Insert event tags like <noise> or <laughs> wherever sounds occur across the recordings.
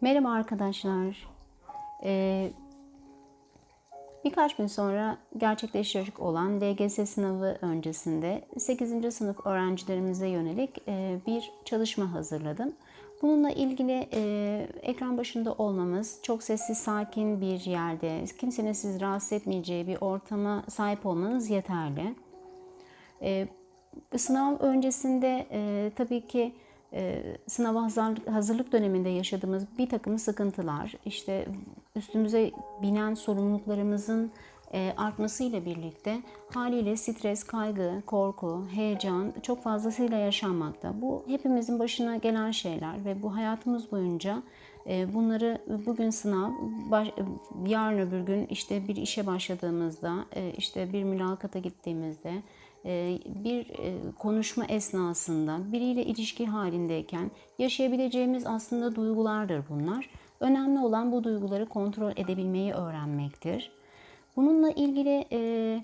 Merhaba arkadaşlar. Ee, birkaç gün sonra gerçekleşecek olan LGS sınavı öncesinde 8. sınıf öğrencilerimize yönelik e, bir çalışma hazırladım. Bununla ilgili e, ekran başında olmamız, çok sessiz, sakin bir yerde, kimsenin sizi rahatsız etmeyeceği bir ortama sahip olmanız yeterli. E, sınav öncesinde e, tabii ki sınava hazırlık, döneminde yaşadığımız bir takım sıkıntılar, işte üstümüze binen sorumluluklarımızın e, artmasıyla birlikte haliyle stres, kaygı, korku, heyecan çok fazlasıyla yaşanmakta. Bu hepimizin başına gelen şeyler ve bu hayatımız boyunca e, bunları bugün sınav, yarın öbür gün işte bir işe başladığımızda, e, işte bir mülakata gittiğimizde, bir e, konuşma esnasında biriyle ilişki halindeyken yaşayabileceğimiz aslında duygulardır bunlar. Önemli olan bu duyguları kontrol edebilmeyi öğrenmektir. Bununla ilgili e,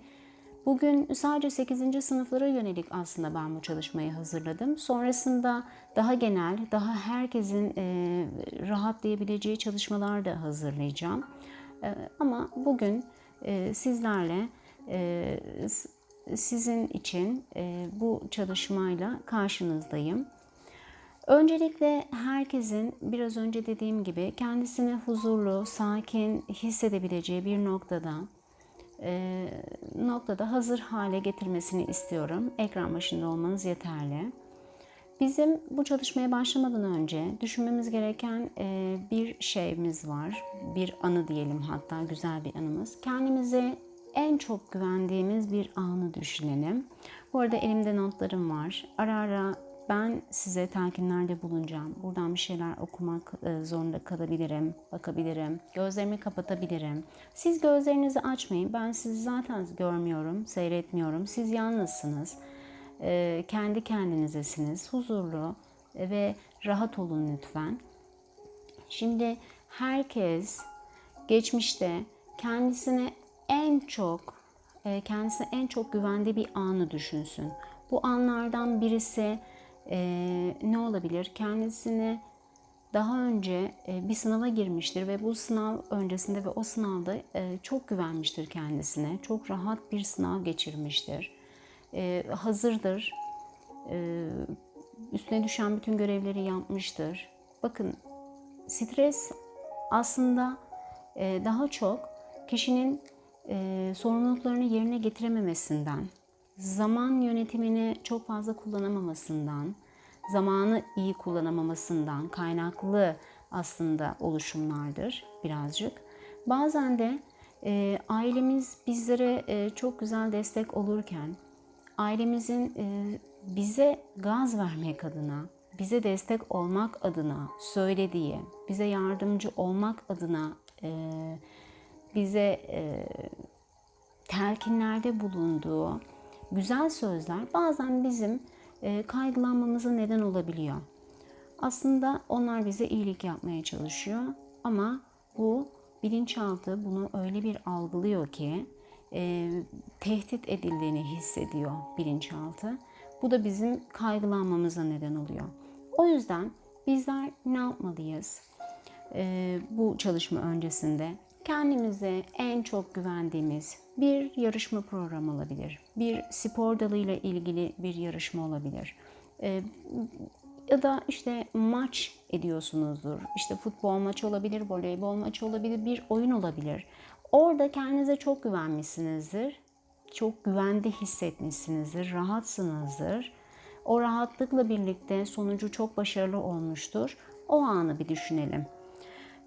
bugün sadece 8. sınıflara yönelik aslında ben bu çalışmayı hazırladım. Sonrasında daha genel, daha herkesin rahatlayabileceği çalışmalar da hazırlayacağım. Ama bugün sizlerle sizin için e, bu çalışmayla karşınızdayım. Öncelikle herkesin biraz önce dediğim gibi kendisini huzurlu, sakin hissedebileceği bir noktada e, noktada hazır hale getirmesini istiyorum. Ekran başında olmanız yeterli. Bizim bu çalışmaya başlamadan önce düşünmemiz gereken e, bir şeyimiz var. Bir anı diyelim hatta güzel bir anımız. Kendimize en çok güvendiğimiz bir anı düşünelim. Bu arada elimde notlarım var. Ara ara ben size telkinlerde bulunacağım. Buradan bir şeyler okumak e, zorunda kalabilirim, bakabilirim. Gözlerimi kapatabilirim. Siz gözlerinizi açmayın. Ben sizi zaten görmüyorum, seyretmiyorum. Siz yalnızsınız. E, kendi kendinizesiniz. Huzurlu ve rahat olun lütfen. Şimdi herkes geçmişte kendisine en çok e, kendisine en çok güvendiği bir anı düşünsün. Bu anlardan birisi e, ne olabilir? Kendisini daha önce e, bir sınava girmiştir ve bu sınav öncesinde ve o sınavda çok güvenmiştir kendisine. Çok rahat bir sınav geçirmiştir. Hazırdır. Üstüne düşen bütün görevleri yapmıştır. Bakın stres aslında daha çok kişinin e, sorumluluklarını yerine getirememesinden, zaman yönetimini çok fazla kullanamamasından, zamanı iyi kullanamamasından kaynaklı aslında oluşumlardır birazcık. Bazen de e, ailemiz bizlere e, çok güzel destek olurken, ailemizin e, bize gaz vermek adına, bize destek olmak adına söylediği, bize yardımcı olmak adına e, bize e, telkinlerde bulunduğu güzel sözler bazen bizim e, kaygılanmamıza neden olabiliyor. Aslında onlar bize iyilik yapmaya çalışıyor ama bu bilinçaltı bunu öyle bir algılıyor ki e, tehdit edildiğini hissediyor bilinçaltı. Bu da bizim kaygılanmamıza neden oluyor. O yüzden bizler ne yapmalıyız? E, bu çalışma öncesinde kendimize en çok güvendiğimiz bir yarışma programı olabilir. Bir spor dalıyla ilgili bir yarışma olabilir. Ee, ya da işte maç ediyorsunuzdur. İşte futbol maçı olabilir, voleybol maçı olabilir, bir oyun olabilir. Orada kendinize çok güvenmişsinizdir. Çok güvende hissetmişsinizdir, rahatsınızdır. O rahatlıkla birlikte sonucu çok başarılı olmuştur. O anı bir düşünelim.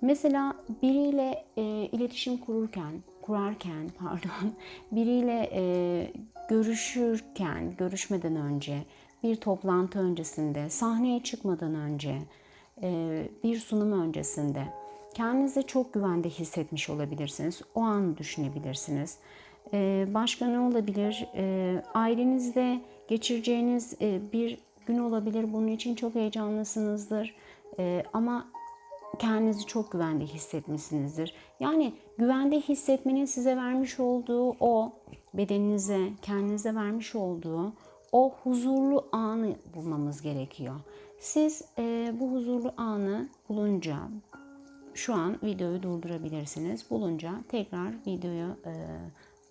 Mesela biriyle e, iletişim kururken, kurarken <laughs> pardon, biriyle e, görüşürken, görüşmeden önce, bir toplantı öncesinde, sahneye çıkmadan önce, e, bir sunum öncesinde kendinizi çok güvende hissetmiş olabilirsiniz. O anı düşünebilirsiniz. E, başka ne olabilir? E, ailenizle geçireceğiniz e, bir gün olabilir. Bunun için çok heyecanlısınızdır. E, ama kendinizi çok güvende hissetmişsinizdir. Yani güvende hissetmenin size vermiş olduğu o bedeninize, kendinize vermiş olduğu o huzurlu anı bulmamız gerekiyor. Siz e, bu huzurlu anı bulunca şu an videoyu durdurabilirsiniz. Bulunca tekrar videoyu e,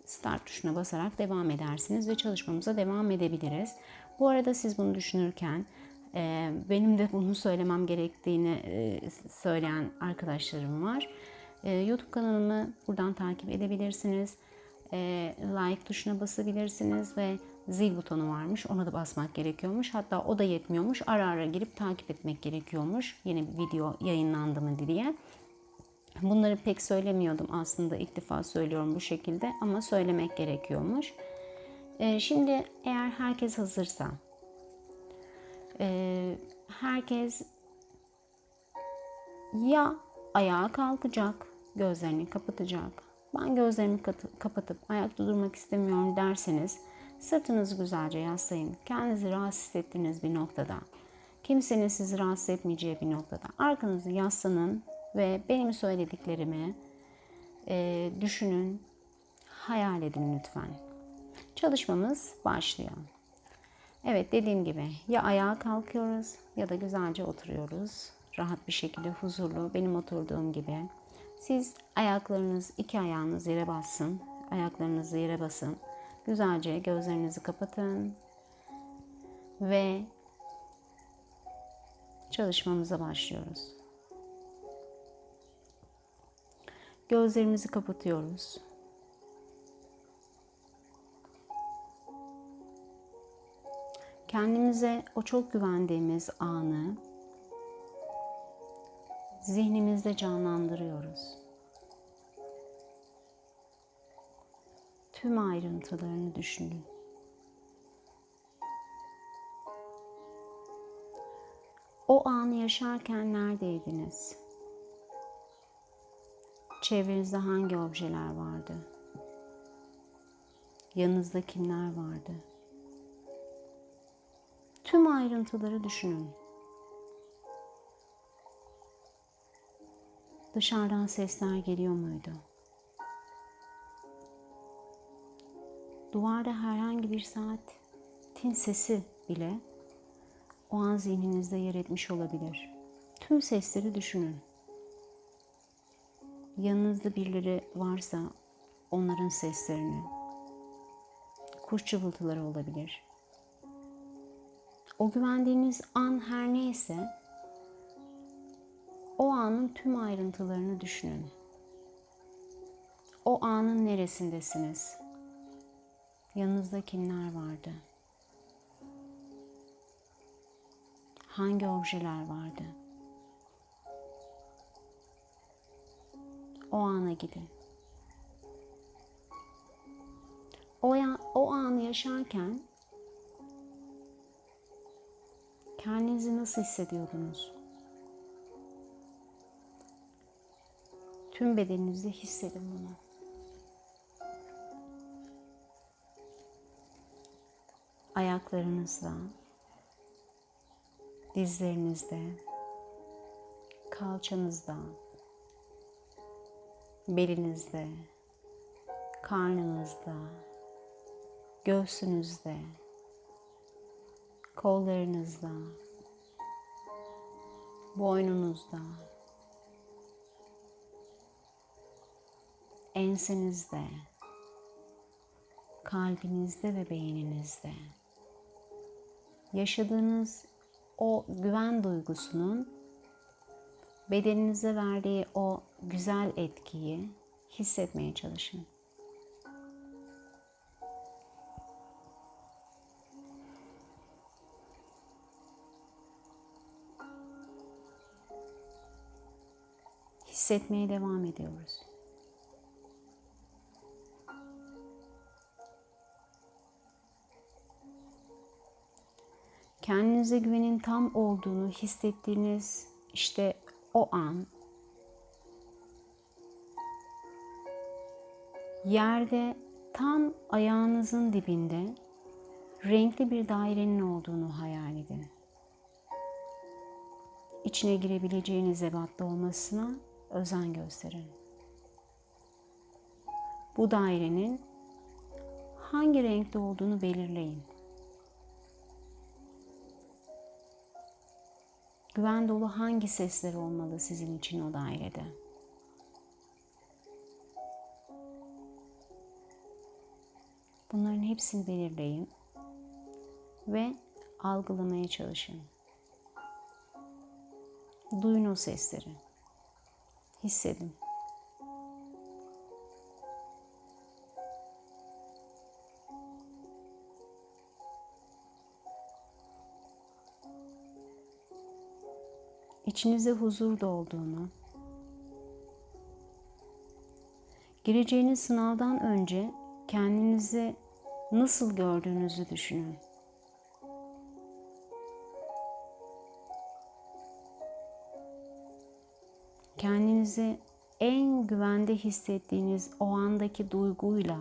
start tuşuna basarak devam edersiniz ve çalışmamıza devam edebiliriz. Bu arada siz bunu düşünürken benim de bunu söylemem gerektiğini e, söyleyen arkadaşlarım var. E, YouTube kanalımı buradan takip edebilirsiniz. E, like tuşuna basabilirsiniz ve zil butonu varmış. Ona da basmak gerekiyormuş. Hatta o da yetmiyormuş. Ara ara girip takip etmek gerekiyormuş. Yeni bir video yayınlandı mı diye. Bunları pek söylemiyordum aslında ilk defa söylüyorum bu şekilde ama söylemek gerekiyormuş. Ee, şimdi eğer herkes hazırsa, e, herkes ya ayağa kalkacak, gözlerini kapatacak. Ben gözlerimi kapatıp ayakta durmak istemiyorum derseniz sırtınızı güzelce yaslayın. Kendinizi rahatsız ettiğiniz bir noktada, kimsenin sizi rahatsız etmeyeceği bir noktada arkanızı yaslanın ve benim söylediklerimi e, düşünün, hayal edin lütfen. Çalışmamız başlıyor. Evet dediğim gibi ya ayağa kalkıyoruz ya da güzelce oturuyoruz. Rahat bir şekilde huzurlu benim oturduğum gibi. Siz ayaklarınız iki ayağınız yere bassın. Ayaklarınızı yere basın. Güzelce gözlerinizi kapatın. Ve çalışmamıza başlıyoruz. Gözlerimizi kapatıyoruz. Kendimize o çok güvendiğimiz anı zihnimizde canlandırıyoruz. Tüm ayrıntılarını düşünün. O anı yaşarken neredeydiniz? Çevrenizde hangi objeler vardı? Yanınızda kimler vardı? Tüm ayrıntıları düşünün. Dışarıdan sesler geliyor muydu? Duvarda herhangi bir saatin sesi bile o an zihninizde yer etmiş olabilir. Tüm sesleri düşünün. Yanınızda birileri varsa onların seslerini, kuş cıvıltıları olabilir. O güvendiğiniz an her neyse o anın tüm ayrıntılarını düşünün. O anın neresindesiniz? Yanınızda kimler vardı? Hangi objeler vardı? O ana gidin. O, ya, o anı yaşarken kendinizi nasıl hissediyordunuz? Tüm bedeninizde hissedin bunu. Ayaklarınızda, dizlerinizde, kalçanızda, belinizde, karnınızda, göğsünüzde, kollarınızda, boynunuzda, ensenizde, kalbinizde ve beyninizde yaşadığınız o güven duygusunun bedeninize verdiği o güzel etkiyi hissetmeye çalışın. Hissetmeye devam ediyoruz. kendinize güvenin tam olduğunu hissettiğiniz işte o an yerde tam ayağınızın dibinde renkli bir dairenin olduğunu hayal edin. İçine girebileceğiniz ebatta olmasına özen gösterin. Bu dairenin hangi renkte olduğunu belirleyin. Güven dolu hangi sesler olmalı sizin için o dairede? Bunların hepsini belirleyin ve algılamaya çalışın. Duyun o sesleri. Hissedin. içinize huzur dolduğunu, gireceğiniz sınavdan önce kendinizi nasıl gördüğünüzü düşünün. Kendinizi en güvende hissettiğiniz o andaki duyguyla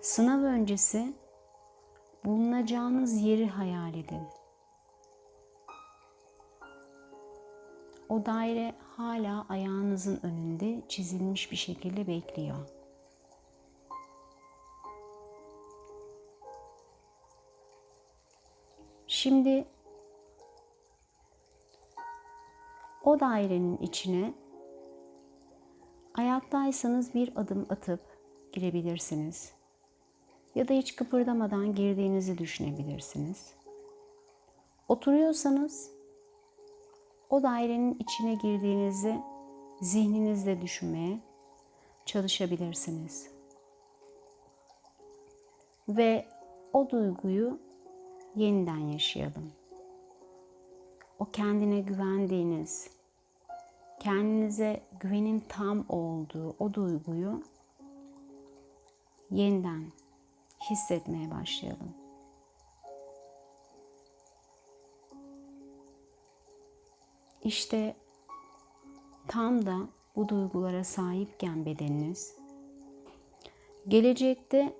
sınav öncesi bulunacağınız yeri hayal edin. O daire hala ayağınızın önünde çizilmiş bir şekilde bekliyor. Şimdi o dairenin içine ayaktaysanız bir adım atıp girebilirsiniz ya da hiç kıpırdamadan girdiğinizi düşünebilirsiniz. Oturuyorsanız o dairenin içine girdiğinizi zihninizde düşünmeye çalışabilirsiniz. Ve o duyguyu yeniden yaşayalım. O kendine güvendiğiniz, kendinize güvenin tam olduğu o duyguyu yeniden hissetmeye başlayalım. İşte tam da bu duygulara sahipken bedeniniz gelecekte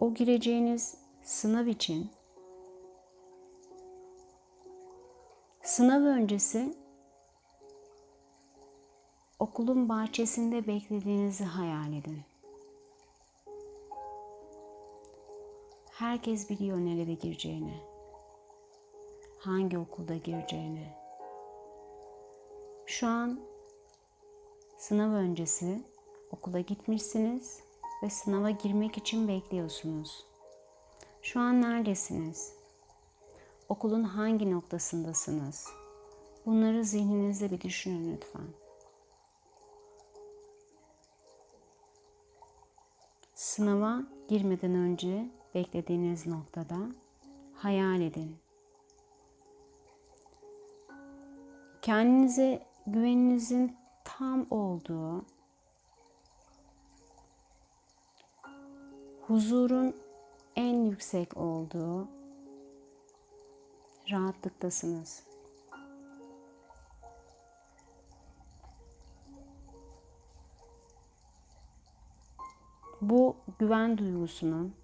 o gireceğiniz sınav için sınav öncesi okulun bahçesinde beklediğinizi hayal edin. Herkes biliyor nerede gireceğini. Hangi okulda gireceğini. Şu an sınav öncesi okula gitmişsiniz ve sınava girmek için bekliyorsunuz. Şu an neredesiniz? Okulun hangi noktasındasınız? Bunları zihninizde bir düşünün lütfen. Sınava girmeden önce beklediğiniz noktada hayal edin. Kendinize güveninizin tam olduğu, huzurun en yüksek olduğu rahatlıktasınız. Bu güven duygusunun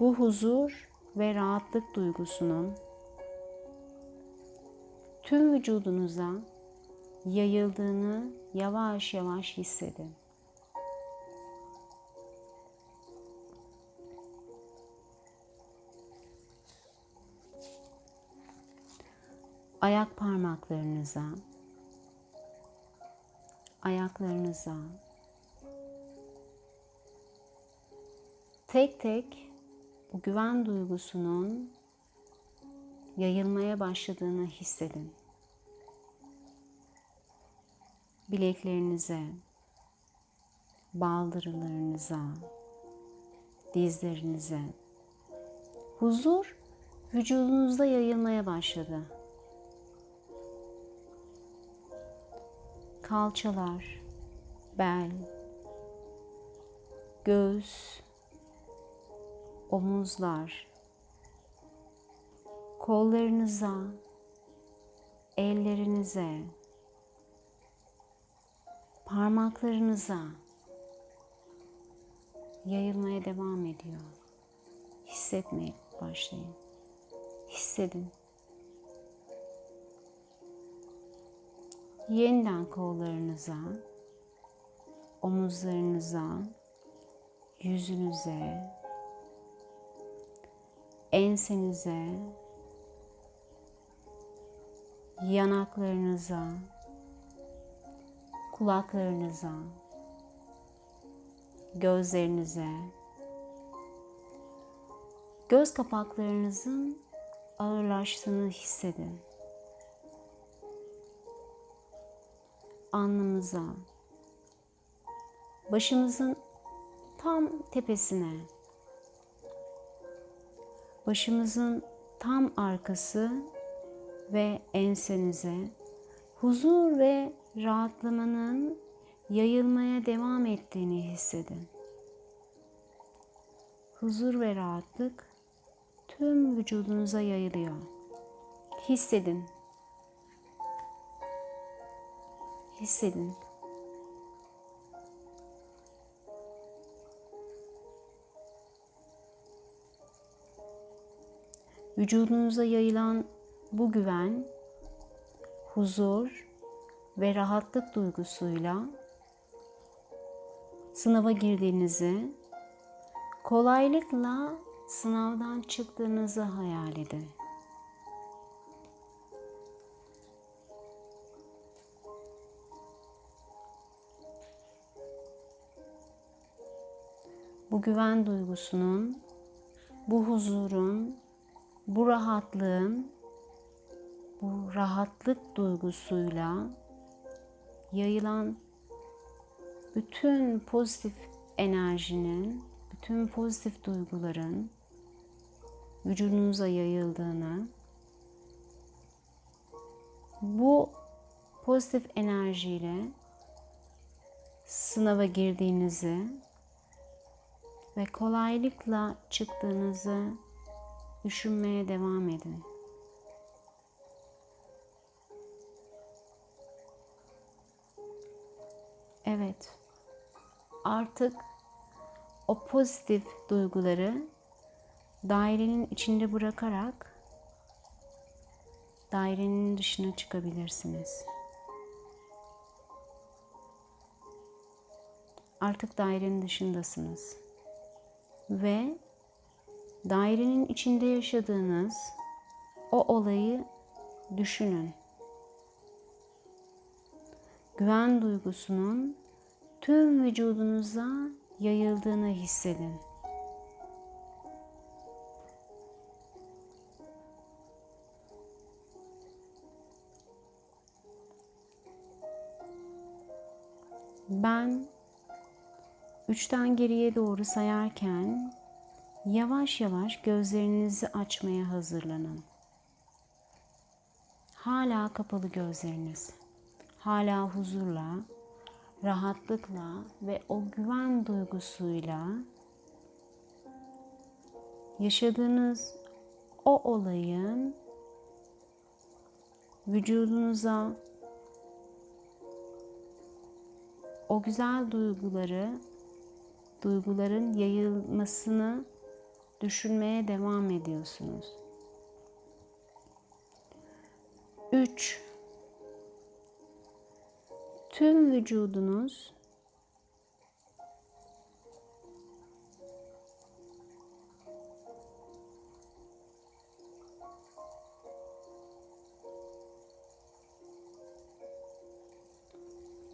bu huzur ve rahatlık duygusunun tüm vücudunuza yayıldığını yavaş yavaş hissedin. Ayak parmaklarınıza, ayaklarınıza tek tek bu güven duygusunun yayılmaya başladığını hissedin. Bileklerinize, baldırlarınıza, dizlerinize. Huzur vücudunuzda yayılmaya başladı. Kalçalar, bel, göğüs, omuzlar, kollarınıza, ellerinize, parmaklarınıza yayılmaya devam ediyor. Hissetmeye başlayın. Hissedin. Yeniden kollarınıza, omuzlarınıza, yüzünüze, ensenize, yanaklarınıza, kulaklarınıza, gözlerinize, göz kapaklarınızın ağırlaştığını hissedin. Alnımıza, başımızın tam tepesine, başımızın tam arkası ve ensenize huzur ve rahatlamanın yayılmaya devam ettiğini hissedin. Huzur ve rahatlık tüm vücudunuza yayılıyor. Hissedin. Hissedin. Vücudunuza yayılan bu güven, huzur ve rahatlık duygusuyla sınava girdiğinizi, kolaylıkla sınavdan çıktığınızı hayal edin. Bu güven duygusunun, bu huzurun, bu rahatlığın, bu rahatlık duygusuyla yayılan bütün pozitif enerjinin, bütün pozitif duyguların vücudunuza yayıldığını, bu pozitif enerjiyle sınava girdiğinizi ve kolaylıkla çıktığınızı düşünmeye devam edin. Evet. Artık o pozitif duyguları dairenin içinde bırakarak dairenin dışına çıkabilirsiniz. Artık dairenin dışındasınız. Ve dairenin içinde yaşadığınız o olayı düşünün. Güven duygusunun tüm vücudunuza yayıldığını hissedin. Ben üçten geriye doğru sayarken yavaş yavaş gözlerinizi açmaya hazırlanın. Hala kapalı gözleriniz. Hala huzurla, rahatlıkla ve o güven duygusuyla yaşadığınız o olayın vücudunuza o güzel duyguları, duyguların yayılmasını düşünmeye devam ediyorsunuz. 3 Tüm vücudunuz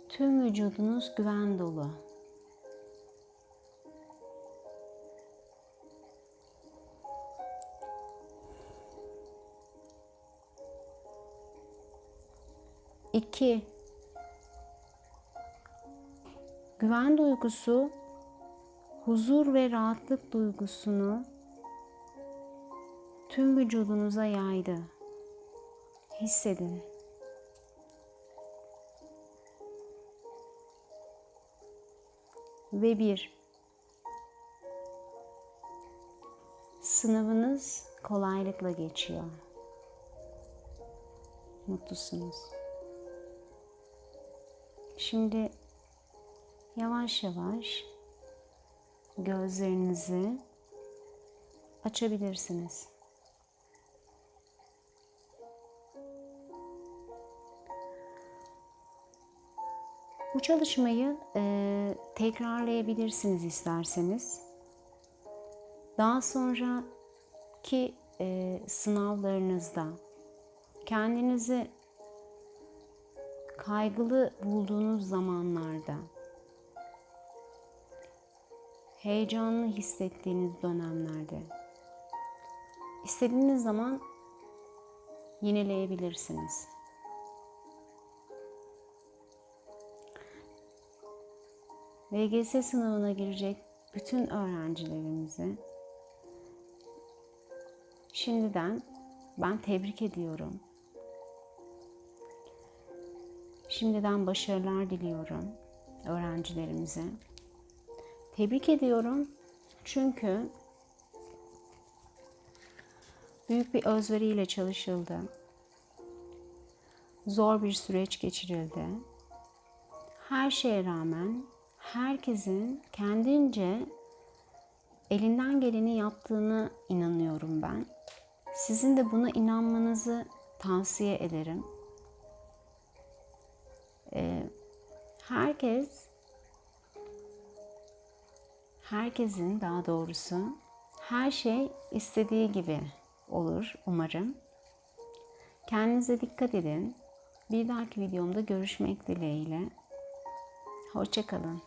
Tüm vücudunuz güven dolu. İki. Güven duygusu huzur ve rahatlık duygusunu tüm vücudunuza yaydı. Hissedin. Ve bir. Sınavınız kolaylıkla geçiyor. Mutlusunuz. Şimdi yavaş yavaş gözlerinizi açabilirsiniz. Bu çalışmayı e, tekrarlayabilirsiniz isterseniz. Daha sonra ki e, sınavlarınızda kendinizi kaygılı bulduğunuz zamanlarda heyecanlı hissettiğiniz dönemlerde istediğiniz zaman yenileyebilirsiniz. LGS sınavına girecek bütün öğrencilerimizi şimdiden ben tebrik ediyorum. Şimdiden başarılar diliyorum öğrencilerimize. Tebrik ediyorum çünkü büyük bir özveriyle çalışıldı. Zor bir süreç geçirildi. Her şeye rağmen herkesin kendince elinden geleni yaptığını inanıyorum ben. Sizin de buna inanmanızı tavsiye ederim. Ee, herkes herkesin daha doğrusu her şey istediği gibi olur umarım. Kendinize dikkat edin. Bir dahaki videomda görüşmek dileğiyle. Hoşçakalın.